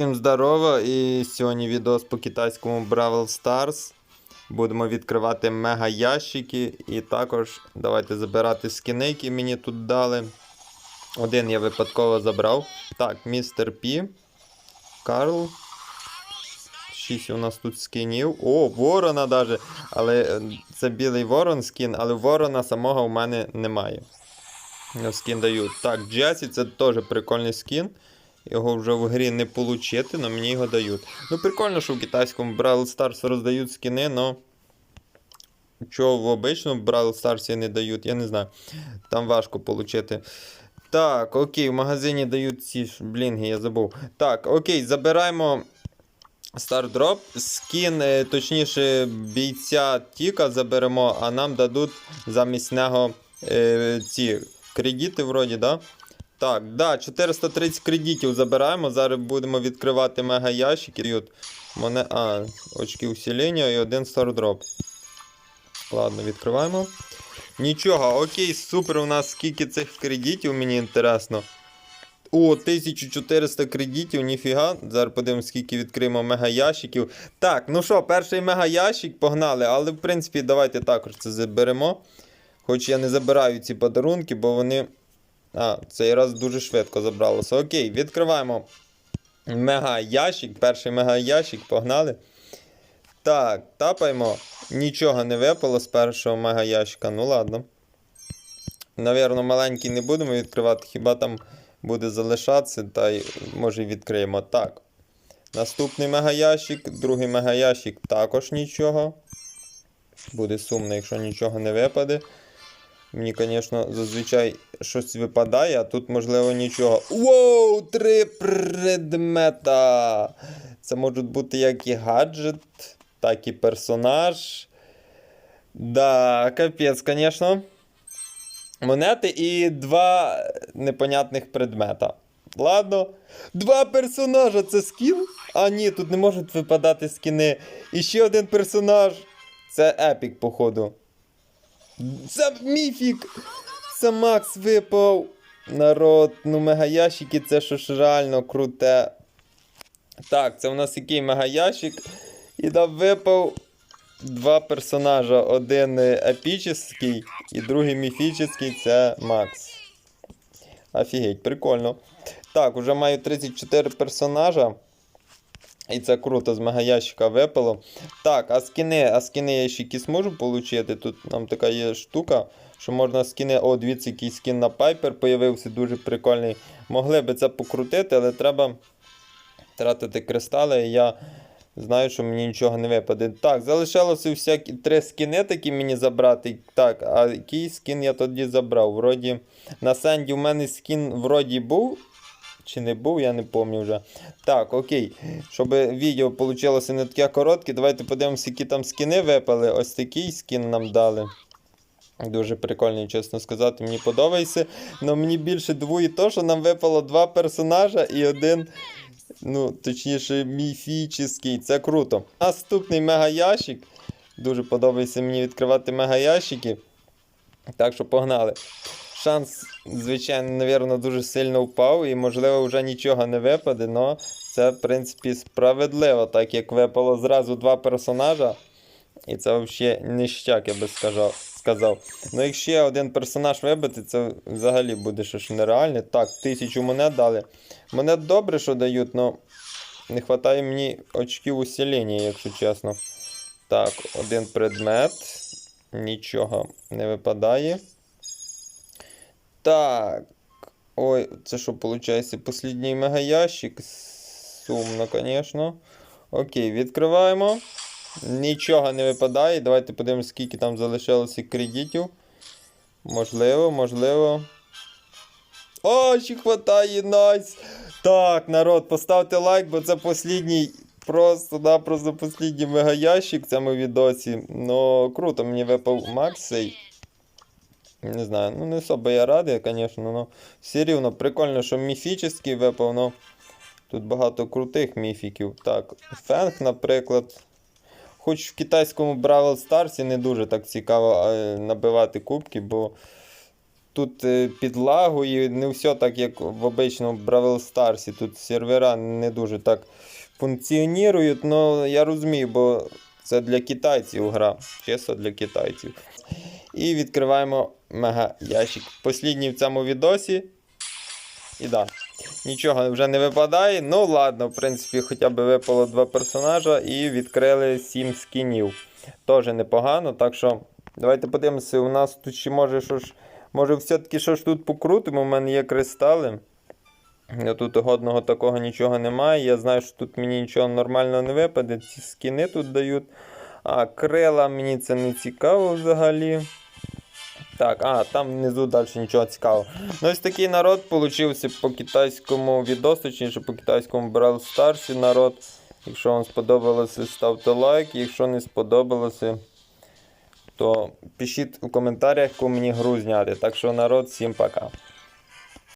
Всім здорово! І сьогодні відос по китайському Brawl Stars. Будемо відкривати мега ящики. І також давайте забирати скини, які мені тут дали. Один я випадково забрав. Так, містер Пі. Карл. Шість у нас тут скінів. О, ворона даже. Але е, це білий ворон скін, але ворона самого в мене немає. Ну, Скін дають. Так, Джесі це теж прикольний скін. Його вже в грі не получити, але мені його дають. Ну, прикольно, що в китайському Brawl Stars роздають скини, но чого в обичному Brawl Stars не дають, я не знаю. Там важко получити. Так, окей, в магазині дають ці блінги, я забув. Так, окей, забираємо Stardrop. Скін, е, точніше, бійця Тіка заберемо, а нам дадуть замість нього е, ці кредити, вроді, да? Так, да, 430 кредитів забираємо. Зараз будемо відкривати мега ящики. Мене, а, очки усилення і один стардроп. Ладно, відкриваємо. Нічого, окей, супер. У нас скільки цих кредитів, мені інтересно. О, 1400 кредитів, ніфіга. Зараз подивимось, скільки відкриємо мега ящиків. Так, ну що, перший мега ящик погнали, але в принципі давайте також це заберемо. Хоч я не забираю ці подарунки, бо вони. А, цей раз дуже швидко забралося. Окей, відкриваємо мега ящик. Перший мега ящик, погнали. Так, тапаємо. Нічого не випало з першого мега ящика. Ну ладно. Навірно, маленький не будемо відкривати, хіба там буде залишатися, та й може відкриємо. Так. Наступний мегаящик, другий мегаящик також нічого. Буде сумно, якщо нічого не випаде. Мені, звісно, зазвичай щось випадає, а тут, можливо, нічого. Воу! Три предмета! Це можуть бути як і гаджет, так і персонаж. Да, капець, звісно. Монети і два непонятних предмета. Ладно. Два персонажа це скін? А ні, тут не можуть випадати скіни. І ще один персонаж. Це епік, походу. Це міфік! Це Макс випав. Народ, ну мегаящики, це що ж реально круте. Так, це у нас який мегаящик. І там випав два персонажа. Один епічний і другий міфічний це Макс. Офігеть, прикольно. Так, уже маю 34 персонажа. І це круто, з мегаящика випало. Так, а скини, а скини я ще якісь можу отримати. Тут нам така є штука, що можна скини. О, дивіться, який скін на Пайпер появився, дуже прикольний. Могли би це покрутити, але треба тратити кристали. І я знаю, що мені нічого не випаде. Так, залишилося всякі три скини такі мені забрати. Так, а який скін я тоді забрав? Вроді на Сенді в мене скін вроді був. Чи не був, я не пам'ятаю вже. Так, окей. Щоб відео вийшло не таке коротке, давайте подивимося, які там скини випали. Ось такий скін нам дали. Дуже прикольний, чесно сказати, мені подобається. Але мені більше двоє то, що нам випало два персонажа і один, ну, точніше, міфічний. Це круто. Наступний мегаящик. Дуже подобається мені відкривати мегаящики. Так що погнали. Шанс, звичайно, напевно, дуже сильно впав, і, можливо, вже нічого не випаде, але це, в принципі, справедливо, так як випало зразу два персонажа. І це взагалі ништяк, я би сказав. Ну, якщо один персонаж вибити, це взагалі буде щось нереальне. Так, тисячу монет дали. Монет добре, що дають, але не вистачає мені очків усилення, якщо чесно. Так, один предмет. Нічого не випадає. Так. Ой, це що виходить? Послідній мегаящик. Сумно, звісно. Окей, відкриваємо. Нічого не випадає. Давайте подивимось, скільки там залишилося кредитів. Можливо, можливо. О, ще хватає, найс! Так, народ, поставте лайк, бо це послідній. Просто-напросто послідній мегаящик в цьому відосі. Ну, круто, мені випав Макс цей. Не знаю, ну не особо я радий, звісно, але все рівно прикольно, що міфічний випав, но тут багато крутих міфіків. Так, Фенг, наприклад. Хоч в китайському Бравл Старсі не дуже так цікаво е, набивати кубки, бо тут е, підлагує, не все так, як в обичному Бравл Старсі. Тут сервера не дуже так функціонують, але я розумію, бо це для китайців гра. Чисто для китайців. І відкриваємо мега ящик. Послідній в цьому відосі. І да. Нічого вже не випадає. Ну ладно, в принципі, хоча б випало два персонажа і відкрили 7 скінів. Теж непогано. Так що давайте подивимося, у нас тут ще може що. Може все-таки що тут покрутимо, у мене є кристали. Тут годного такого нічого немає. Я знаю, що тут мені нічого нормального не випаде. Ці скіни тут дають. А крила мені це не цікаво взагалі. Так, а, там внизу далі нічого цікавого. Ну, ось такий народ получився по китайському відосу, точніше по китайському Brawl Stars народ. Якщо вам сподобалося, ставте лайк. Якщо не сподобалося, то пишіть у коментарях, яку мені гру зняти. Так що народ, всім пока.